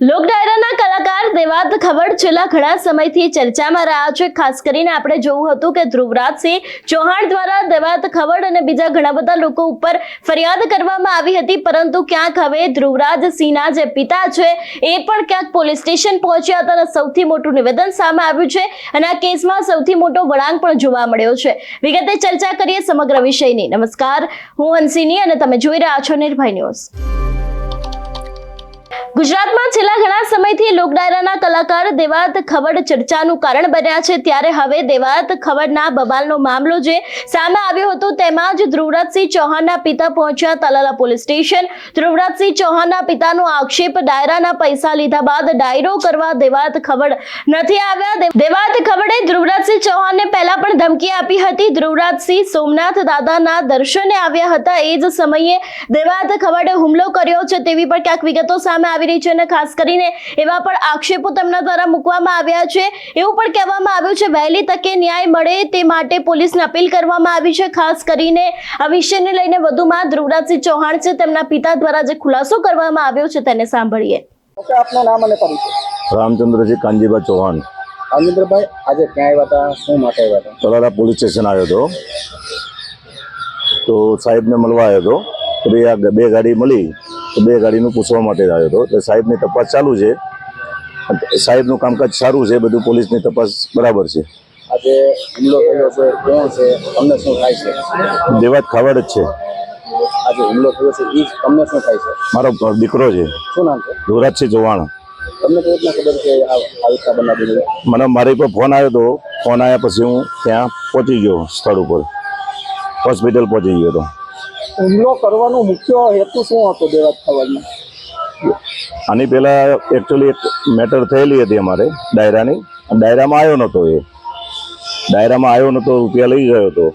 લોક ડાયરાના કલાકાર દેવાત ખબર છેલ્લા ઘણા સમયથી ચર્ચામાં રહ્યા છે. ખાસ કરીને આપણે જોવું હતું કે ધ્રુવરાજસિંહ ચૌહાણ દ્વારા દેવાત ખબર અને બીજા ઘણા બધા લોકો ઉપર ફરિયાદ કરવામાં આવી હતી. પરંતુ ક્યાંક હવે ધ્રુવરાજસિંહના જે પિતા છે, એ પણ ક્યાંક પોલીસ સ્ટેશન પહોંચ્યા હતા અને સૌથી મોટું નિવેદન સામે આવ્યું છે અને આ કેસમાં સૌથી મોટો વળાંક પણ જોવા મળ્યો છે. વિગતે ચર્ચા કરીએ સમગ્ર વિષયની. નમસ્કાર, હું હંસિની અને તમે જોઈ રહ્યા છો નિર્ભય ન્યૂઝ. ગુજરાતમાં છેલ્લા ઘણા સમયથી લોક ડાયરાના કલાકાર દેવાત ખવડ ચર્ચાનું કારણ બન્યા છે. ત્યારે હવે દેવાત ખવડના બબાલનો મામલો જે સામે આવ્યો હતો તેમાં જ ધ્રુવરાજસિંહ ચૌહાણના પિતા પહોંચ્યા તલાલા પોલીસ સ્ટેશન. ધ્રુવરાજસિંહ ચૌહાણના પિતાનો આક્ષેપ ડાયરાના પૈસા લીધા બાદ ડાયરો કરવા દેવાત ખવડ નથી આવ્યા. દેવાત ખવડે ધ્રુવરાજસિંહ ચૌહાણને પહેલા પણ ધમકી આપી હતી. ધ્રુવરાજસિંહ સોમનાથ દાદાના દર્શને આવ્યા હતા. એ જ સમયે દેવાત ખવડે હુમલો કર્યો છે તેવી પણ ક્યાંક વિગતો સામે આવી રહી છે અને ખાસ કરીને એવા પણ આક્ષેપો તેમના દ્વારા મૂકવામાં આવ્યા છે. એવું પણ કહેવામાં આવ્યું છે વહેલી તકે ન્યાય મળે તે માટે પોલીસને અપીલ કરવામાં આવી છે. ખાસ કરીને આ વિષયને લઈને વધુમાં ધ્રુવરાજસિંહ ચૌહાણ છે તેમના પિતા દ્વારા જે ખુલાસો કરવામાં આવ્યો છે તેને સાંભળીએ. આપનું નામ અને પરિચય રામચંદ્રજી કાનજીબા ચૌહાણ. રાજેન્દ્રભાઈ આજે ક્યાં આવ્યા હતા? શું માટે આવ્યા હતા? તલાલા પોલીસ સ્ટેશન આવ્યો હતો. તો સાહેબને મળવા આવ્યો હતો. તો બે આ બે ગાડી મળી. તો બે ગાડીનું પૂછવા માટે જ આવ્યો હતો. એટલે સાહેબની તપાસ ચાલુ છે. સાહેબનું કામકાજ સારું છે. બધું પોલીસની તપાસ બરાબર છે. આજે હુમલો થયો છે. કોણ છે? તમને શું થાય છે? દેવાત ખાવડ જ છે. આજે હુમલો થયો છે. એ તમને શું થાય છે? મારો દીકરો છે. શું નામ છે? ધોરાજસિંહ ચૌહાણ. તમને કઈ રીતના ખબર છે આ આ રીતના બનાવી મને મારી પર ફોન આવ્યો હતો ફોન આવ્યા પછી હું ત્યાં પહોંચી ગયો સ્થળ ઉપર. હોસ્પિટલ પહોંચી ગયો હતો. હુમલો કરવાનો મુખ્ય હેતુ શું હતો દેવાત ખબરનો આની પહેલા એકચ્યુઅલી એક મેટર થયેલી હતી અમારે ડાયરાની. ડાયરામાં આવ્યો નહોતો એ. ડાયરામાં આવ્યો નહોતો રૂપિયા લઈ ગયો હતો.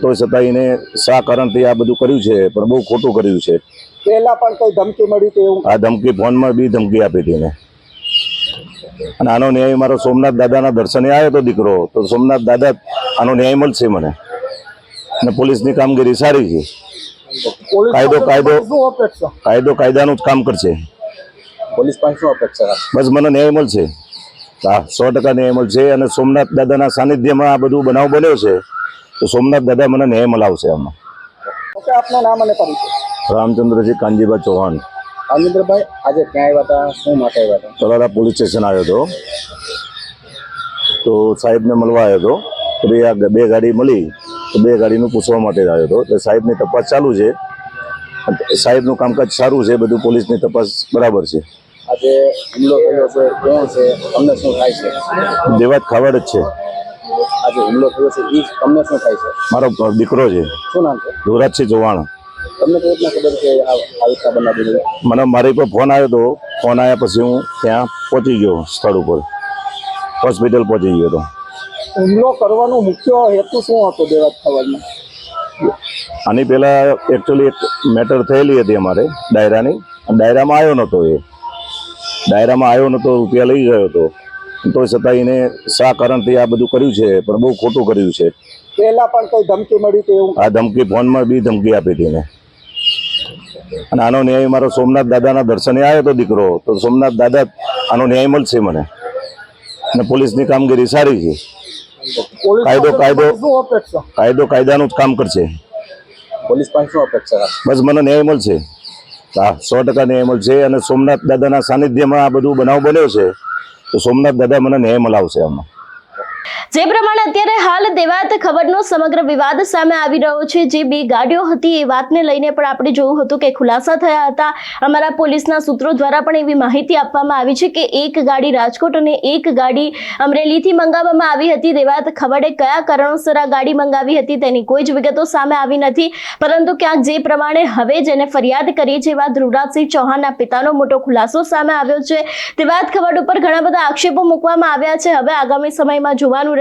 તો છતાં એને શા કારણથી આ બધું કર્યું છે? પણ બહુ ખોટું કર્યું છે. પહેલા પણ કોઈ ધમકી મળી હતી એવું? આ ધમકી ફોનમાં બી ધમકી આપી હતી એને. અને આનો ન્યાય મારો સોમનાથ દાદાના દર્શને આવ્યો હતો દીકરો. તો સોમનાથ દાદા આનો ન્યાય મળશે મને. અને પોલીસની કામગીરી સારી છે. કાયદો- કાયદો. કાયદો કાયદાનું જ કામ કરશે. પોલીસ પાસે શું અપેક્ષા બસ મને ન્યાય મળશે. હા સો ટકા ન્યાય મળશે અને સોમનાથ દાદાના સાનિધ્યમાં આ બધું બનાવ બન્યો છે તો સોમનાથ દાદા મને ન્યાય મળાવશે આમાં. આપના નામ અને પરિચય રામચંદ્રજી કાનજીભાઈ ચૌહાણ. રામચંદ્રભાઈ આજે ક્યાં આવ્યા હતા? શું માટે આવ્યા હતા? તલાલા પોલીસ સ્ટેશન આવ્યો હતો. તો સાહેબને મળવા આવ્યો હતો. તો આ બે ગાડી મળી. તો બે ગાડીનું પૂછવા માટે જ આવ્યો હતો. તો સાહેબની તપાસ ચાલુ છે. સાહેબનું કામકાજ સારું છે. બધું પોલીસની તપાસ બરાબર છે. આજે હુમલો થયો છે. કોણ છે? તમને શું થાય છે? દેવાત ખાવડ જ છે. આજે હુમલો થયો છે. એ તમને શું થાય છે? મારો દીકરો છે. શું નામ છે? ધોરાજસિંહ ચૌહાણ તમને કઈ રીતના ખબર છે આ આ રીતના બનાવી મને મારી પર ફોન આવ્યો હતો ફોન આવ્યા પછી હું ત્યાં પહોંચી ગયો સ્થળ ઉપર. હોસ્પિટલ પહોંચી ગયો હતો. હુમલો કરવાનો મુખ્ય હેતુ શું હતો દેવાત ખબરનો આની પહેલા એકચ્યુઅલી એક મેટર થયેલી હતી અમારે ડાયરાની. ડાયરામાં આવ્યો નહોતો એ. ડાયરામાં આવ્યો નહોતો રૂપિયા લઈ ગયો હતો. તો છતાં એને શા કારણથી આ બધું કર્યું છે? પણ બહુ ખોટું કર્યું છે. પહેલા પણ કોઈ ધમકી મળી હતી આ ધમકી ફોનમાં બી ધમકી આપી હતી એને. અને આનો ન્યાય મારો સોમનાથ દાદાના દર્શને આવ્યો હતો દીકરો. તો સોમનાથ દાદા આનો ન્યાય મળશે મને. અને પોલીસની કામગીરી સારી છે. કાયદો- કાયદો. કાયદો કાયદાનું જ કામ કરશે. પોલીસ શું અપેક્ષા બસ મને ન્યાય મળશે હા સો ટકા ન્યાય મળશે અને સોમનાથ દાદાના સાનિધ્યમાં આ બધું બનાવ બન્યો છે તો સોમનાથ દાદા મને ન્યાય મળાવશે આમાં. જે પ્રમાણે અત્યારે હાલ દેવાત ખબરનો સમગ્ર વિવાદ સામે આવી રહ્યો છે. જે બે ગાડીઓ હતી એ વાતને લઈને પણ આપણે જોયું હતું કે ખુલાસા થયા હતા. અમારા પોલીસના સૂત્રો દ્વારા પણ એવી માહિતી આપવામાં આવી છે કે એક ગાડી રાજકોટ અને એક ગાડી અમરેલીથી મંગાવવામાં આવી હતી. દેવાત ખબરે કયા કારણોસર આ ગાડી મંગાવી હતી તેની કોઈ જ વિગતો સામે આવી નથી. પરંતુ ક્યાંક જે પ્રમાણે હવે જેને ફરિયાદ કરી છે એવા ધ્રુવરાજસિંહ ચૌહાણના પિતાનો મોટો ખુલાસો સામે આવ્યો છે. દેવાત ખબર ઉપર ઘણા બધા આક્ષેપો મૂકવામાં આવ્યા છે. હવે આગામી સમયમાં જોવાનું